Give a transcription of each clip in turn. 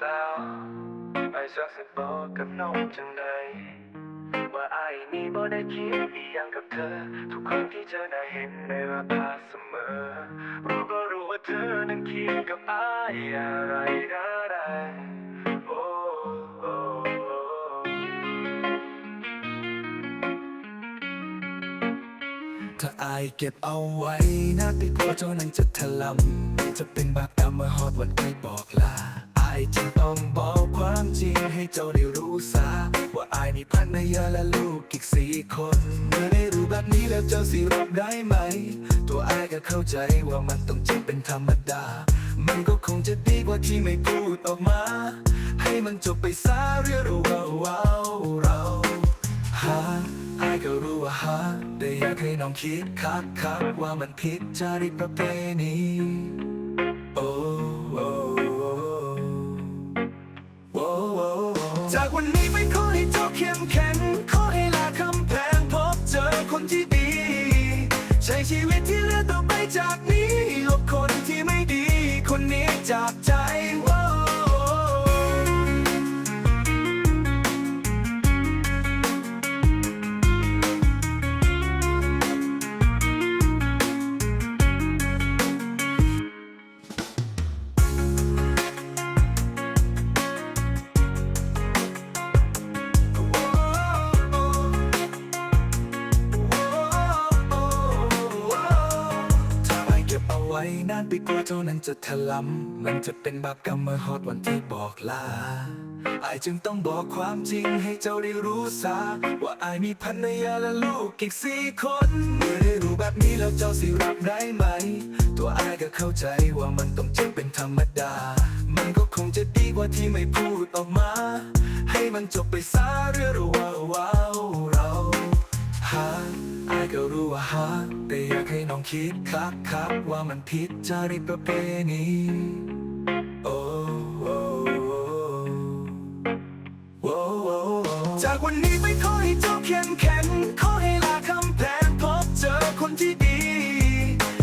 สาวไอ้สักสิบอกกับน้องจังใดว่าไอ้นี่บ่ได้คิดอีหยังกับเธอ ทุกคนที่เจอได้เห็นในราคาเสมอ รู้ก็รู้ว่าเธอนั้นคิดกับไอ้อะไรได้โอ้โอ้ถ้าอายเก็บเอาไว้นะติดกลัวเจ้านั้นจะถล่มจะเป็นบาปกรรมเมื่อฮอดวันที่บอกลา จึงต้องบอกความจริงให้เจ้าได้รู้ซะว่าอายมีภรรยาและลูกอีกสี่คน เมื่อได้รู้แบบนี้แล้วเจ้าสิรับได้ไหม ตัวอายก็เข้าใจว่ามันต้องเจ็บเป็นธรรมดา มันก็คงจะดีกว่าที่ไม่พูดออกมา ให้มันจบไปซะเรื่องเราเราเราหาไอ้ก็รู้ว่าหาแต่อยากให้น้องคิดคักคักว่ามันผิดจารีตประเพณี จากวันนี้ไปขอให้เจ้าเข้มแข็งขอให้ลาคำแพงพบเจอคนที่ดี ใช้ชีวิตที่เหลือต่อไปจากนี้ นานไปกว่าเท่านั้นจะถลำมันจะเป็นบาปกรรมเมื่อฮอดวันที่บอกลาอายจึงต้องบอกความจริงให้เจ้าได้รู้ซะว่าอายมีภรรยาและลูกอีกสี่คน เมื่อได้รู้แบบนี้แล้วเจ้าสิรับได้ไหม ตัวอายก็เข้าใจว่ามันต้องเจ็บเป็นธรรมดา มันก็คงจะดีกว่าที่ไม่พูดออกมา ให้มันจบไปซะเรื่องเราเราเราหาอายก็รู้ว่าหาากให้น้องคิดคักคักว่ามันผิดจารีตประเพณีโอ้โอโอโอจากวันนี้ไปขอให้เจ้าเข้มแข็งขอให้ลาคำแพงพบเจอคนที่ดี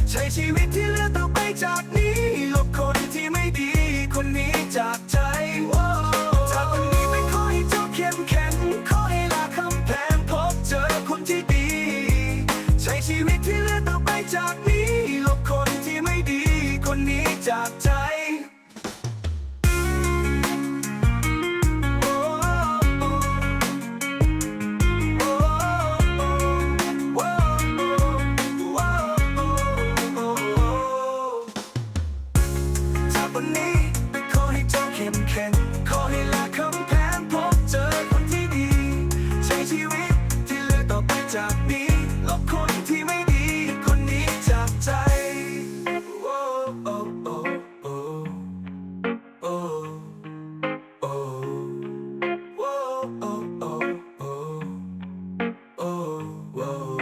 ใช้ชีวิตที่เหลือต่อไปจากนี้ลบคนที่ไม่ดี คนนี้จาก คน Whoa.